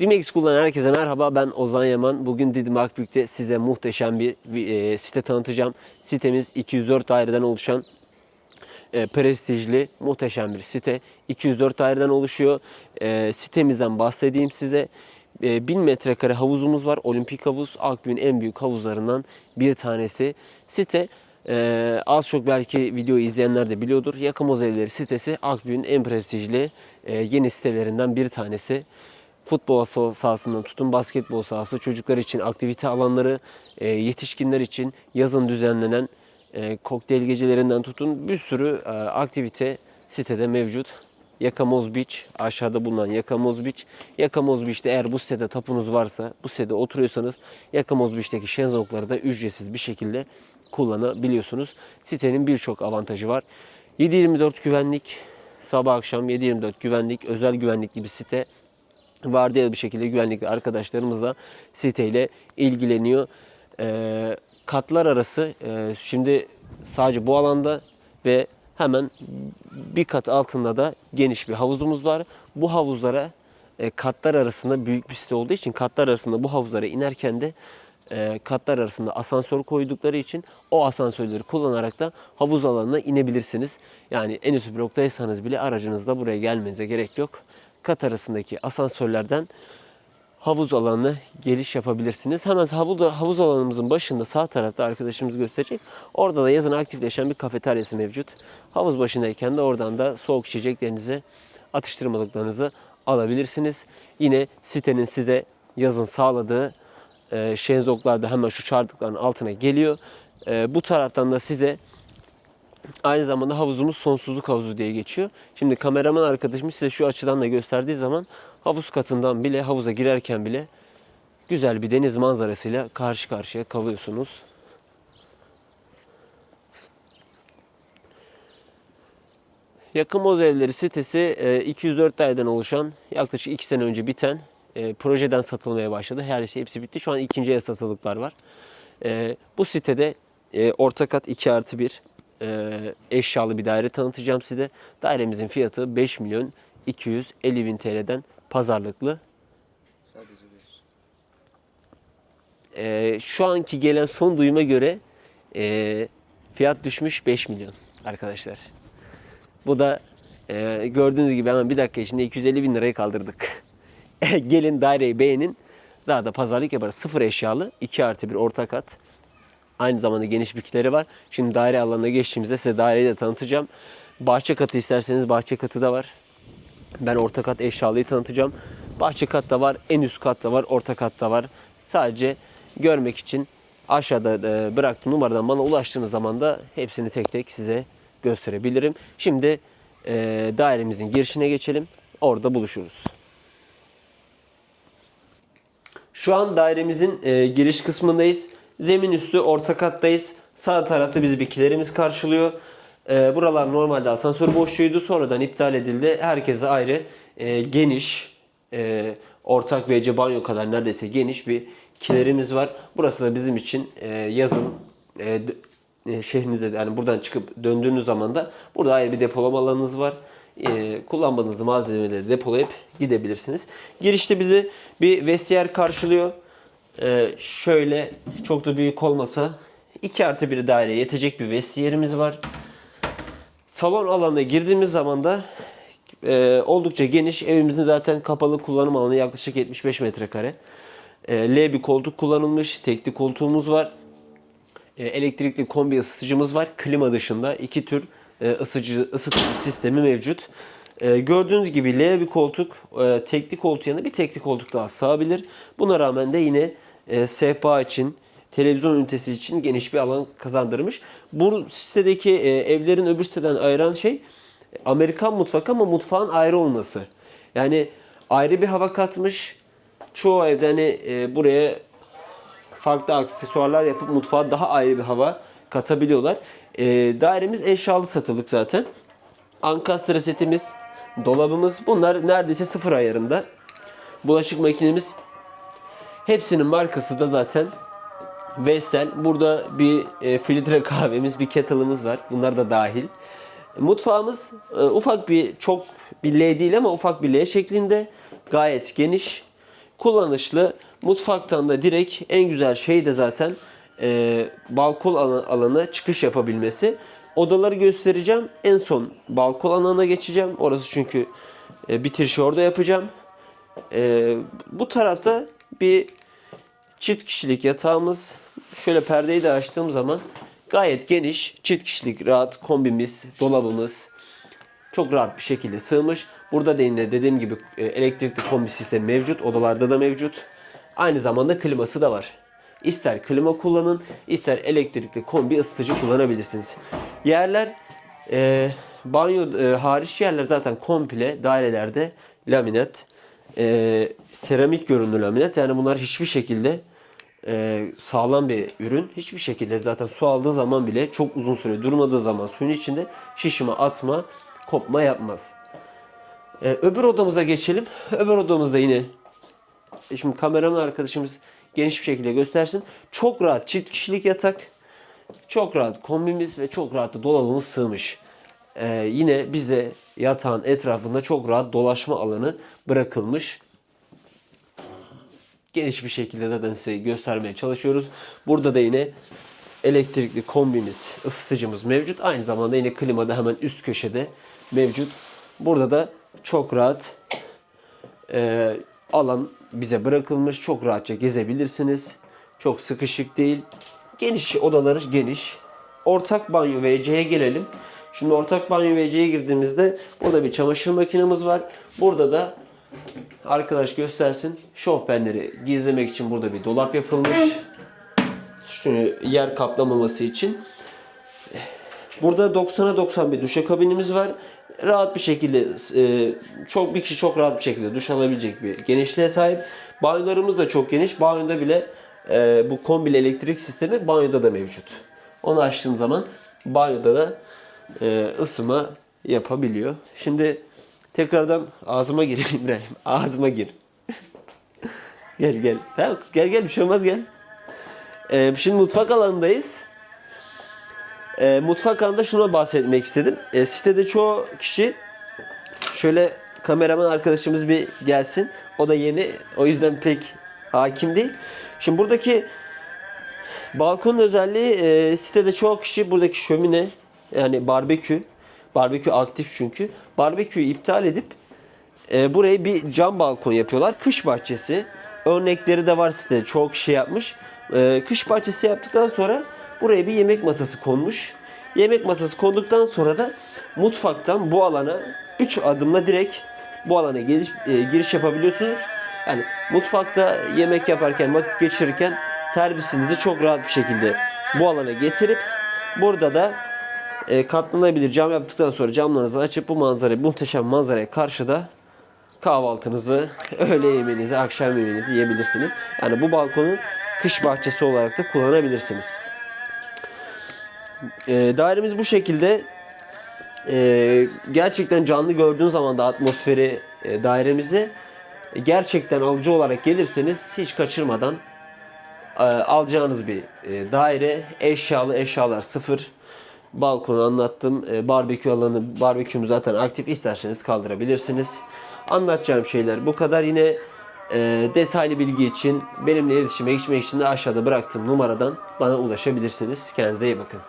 Remix kullanan herkese merhaba. Ben Ozan Yaman. Bugün Didim Akbük'te size muhteşem bir, e, site tanıtacağım. Sitemiz 204 daireden oluşan e, prestijli, muhteşem bir site. 204 daireden oluşuyor. E, sitemizden bahsedeyim size. E, 1000 metrekare havuzumuz var. Olimpik havuz Akbük'ün en büyük havuzlarından bir tanesi. Site e, az çok belki videoyu izleyenler de biliyordur. Yakamoz Evleri sitesi Akbük'ün en prestijli e, yeni sitelerinden bir tanesi futbol sah- sahasından tutun basketbol sahası, çocuklar için aktivite alanları, e, yetişkinler için yazın düzenlenen e, kokteyl gecelerinden tutun bir sürü e, aktivite sitede mevcut. Yakamoz Beach, aşağıda bulunan Yakamoz Beach. Yakamoz Beach'te eğer bu sitede tapunuz varsa, bu sitede oturuyorsanız Yakamoz Beach'teki şezlongları da ücretsiz bir şekilde kullanabiliyorsunuz. Sitenin birçok avantajı var. 7-24 güvenlik, sabah akşam 7-24 güvenlik, özel güvenlikli bir site vardiyalı bir şekilde güvenlikli arkadaşlarımız da siteyle ilgileniyor. Ee, katlar arası e, şimdi sadece bu alanda ve hemen bir kat altında da geniş bir havuzumuz var. Bu havuzlara e, katlar arasında büyük bir site olduğu için katlar arasında bu havuzlara inerken de e, katlar arasında asansör koydukları için o asansörleri kullanarak da havuz alanına inebilirsiniz. Yani en üst bloktaysanız bile aracınızla buraya gelmenize gerek yok. Kat arasındaki asansörlerden havuz alanına geliş yapabilirsiniz. Hemen havuz, havuz alanımızın başında sağ tarafta arkadaşımız gösterecek. Orada da yazın aktifleşen bir kafeteryası mevcut. Havuz başındayken de oradan da soğuk içeceklerinizi, atıştırmalıklarınızı alabilirsiniz. Yine sitenin size yazın sağladığı e, şezlonglar da hemen şu çardıkların altına geliyor. E, bu taraftan da size Aynı zamanda havuzumuz sonsuzluk havuzu diye geçiyor. Şimdi kameraman arkadaşım size şu açıdan da gösterdiği zaman havuz katından bile havuza girerken bile güzel bir deniz manzarasıyla karşı karşıya kalıyorsunuz. Yakın Evleri sitesi e, 204 daireden oluşan yaklaşık 2 sene önce biten e, projeden satılmaya başladı. Her şey hepsi bitti. Şu an ikinci el satılıklar var. E, bu sitede e, orta kat 2 artı 1 e, eşyalı bir daire tanıtacağım size. Dairemizin fiyatı 5 milyon 250 bin TL'den pazarlıklı. Sadece. E, şu anki gelen son duyuma göre e, fiyat düşmüş 5 milyon arkadaşlar. Bu da e, gördüğünüz gibi hemen bir dakika içinde 250 bin lirayı kaldırdık. Gelin daireyi beğenin. Daha da pazarlık yaparız. Sıfır eşyalı 2 artı bir orta kat. Aynı zamanda geniş bitkileri var. Şimdi daire alanına geçtiğimizde size daireyi de tanıtacağım. Bahçe katı isterseniz bahçe katı da var. Ben orta kat eşyalıyı tanıtacağım. Bahçe kat da var, en üst kat da var, orta kat da var. Sadece görmek için aşağıda e, bıraktığım numaradan bana ulaştığınız zaman da hepsini tek tek size gösterebilirim. Şimdi e, dairemizin girişine geçelim. Orada buluşuruz. Şu an dairemizin e, giriş kısmındayız. Zemin üstü orta kattayız. Sağ tarafta bizi bir kilerimiz karşılıyor. E, buralar normalde asansör boşluğuydu. Sonradan iptal edildi. Herkese ayrı e, geniş, e, ortak WC banyo kadar neredeyse geniş bir kilerimiz var. Burası da bizim için e, yazın e, e, şehrinize yani buradan çıkıp döndüğünüz zaman da burada ayrı bir depolama alanınız var. E, kullanmadığınız malzemeleri depolayıp gidebilirsiniz. Girişte bizi bir vestiyer karşılıyor. E, şöyle çok da büyük olmasa 2 artı bir daire yetecek bir vestiyerimiz var. Salon alanına girdiğimiz zaman da e, oldukça geniş. Evimizin zaten kapalı kullanım alanı yaklaşık 75 metrekare. E, L bir koltuk kullanılmış. Tekli koltuğumuz var. E, elektrikli kombi ısıtıcımız var. Klima dışında iki tür e, ısıtıcı, ısıtıcı sistemi mevcut. E, gördüğünüz gibi L bir koltuk, e, tekli koltuğun yanına bir tekli koltuk daha sığabilir. Buna rağmen de yine e, sehpa için, televizyon ünitesi için geniş bir alan kazandırmış. Bu sitedeki e, evlerin öbür siteden ayıran şey Amerikan mutfak ama mutfağın ayrı olması. Yani ayrı bir hava katmış. Çoğu evde hani e, buraya farklı aksesuarlar yapıp mutfağa daha ayrı bir hava katabiliyorlar. E, dairemiz eşyalı satılık zaten. Ankastre setimiz, dolabımız bunlar neredeyse sıfır ayarında. Bulaşık makinemiz hepsinin markası da zaten Vestel. Burada bir e, filtre kahvemiz, bir kettle'ımız var. Bunlar da dahil. Mutfağımız e, ufak bir çok bir L değil ama ufak bir L şeklinde. Gayet geniş. kullanışlı. Mutfaktan da direkt en güzel şey de zaten e, balkon alan- alanı çıkış yapabilmesi. Odaları göstereceğim. En son balkon alanına geçeceğim. Orası çünkü e, bitirişi orada yapacağım. E, bu tarafta bir çift kişilik yatağımız. Şöyle perdeyi de açtığım zaman gayet geniş, çift kişilik rahat kombimiz, dolabımız çok rahat bir şekilde sığmış. Burada da yine dediğim gibi e, elektrikli kombi sistemi mevcut. Odalarda da mevcut. Aynı zamanda kliması da var. İster klima kullanın, ister elektrikli kombi ısıtıcı kullanabilirsiniz. Yerler e, banyo e, hariç yerler zaten komple dairelerde laminat, e, seramik görünümlü laminat. Yani bunlar hiçbir şekilde e, sağlam bir ürün. Hiçbir şekilde zaten su aldığı zaman bile çok uzun süre durmadığı zaman suyun içinde şişme atma, kopma yapmaz. E, öbür odamıza geçelim. Öbür odamızda yine e, şimdi kameraman arkadaşımız geniş bir şekilde göstersin. Çok rahat çift kişilik yatak. Çok rahat kombimiz ve çok rahat da dolabımız sığmış. E, yine bize yatağın etrafında çok rahat dolaşma alanı bırakılmış geniş bir şekilde zaten size göstermeye çalışıyoruz. Burada da yine elektrikli kombimiz, ısıtıcımız mevcut. Aynı zamanda yine klima da hemen üst köşede mevcut. Burada da çok rahat e, alan bize bırakılmış. Çok rahatça gezebilirsiniz. Çok sıkışık değil. Geniş odaları geniş. Ortak banyo WC'ye gelelim. Şimdi ortak banyo WC'ye girdiğimizde burada bir çamaşır makinemiz var. Burada da Arkadaş göstersin. Şofbenleri gizlemek için burada bir dolap yapılmış. Şunu yer kaplamaması için. Burada 90'a 90 bir duşakabinimiz var. Rahat bir şekilde e, çok bir kişi çok rahat bir şekilde duş alabilecek bir genişliğe sahip. Banyolarımız da çok geniş. Banyoda bile e, bu kombili elektrik sistemi banyoda da mevcut. Onu açtığım zaman banyoda da e, ısıma yapabiliyor. Şimdi tekrardan ağzıma gir İbrahim. Ağzıma gir. gel gel. Gel gel bir şey olmaz gel. Şimdi mutfak alanındayız. E, mutfak alanında şuna bahsetmek istedim. E, sitede çoğu kişi şöyle kameraman arkadaşımız bir gelsin. O da yeni. O yüzden pek hakim değil. Şimdi buradaki balkonun özelliği e, sitede çoğu kişi buradaki şömine yani barbekü. Barbekü aktif çünkü. Barbeküyü iptal edip e, burayı bir cam balkon yapıyorlar. Kış bahçesi. Örnekleri de var sitede. Çoğu kişi yapmış. E, kış bahçesi yaptıktan sonra buraya bir yemek masası konmuş. Yemek masası konduktan sonra da mutfaktan bu alana 3 adımla direkt bu alana giriş, e, giriş yapabiliyorsunuz. Yani mutfakta yemek yaparken, vakit geçirirken servisinizi çok rahat bir şekilde bu alana getirip burada da e, katlanabilir cam yaptıktan sonra camlarınızı açıp bu manzarayı, muhteşem manzaraya karşı da kahvaltınızı, öğle yemeğinizi, akşam yemeğinizi yiyebilirsiniz. Yani bu balkonu kış bahçesi olarak da kullanabilirsiniz. E, dairemiz bu şekilde. E, gerçekten canlı gördüğün zaman da atmosferi e, dairemizi e, gerçekten alıcı olarak gelirseniz hiç kaçırmadan e, alacağınız bir e, daire. Eşyalı eşyalar sıfır. Balkonu anlattım. E, barbekü alanı, barbekümüz zaten aktif. İsterseniz kaldırabilirsiniz. Anlatacağım şeyler bu kadar. Yine e, detaylı bilgi için benimle iletişime geçmek için de aşağıda bıraktığım numaradan bana ulaşabilirsiniz. Kendinize iyi bakın.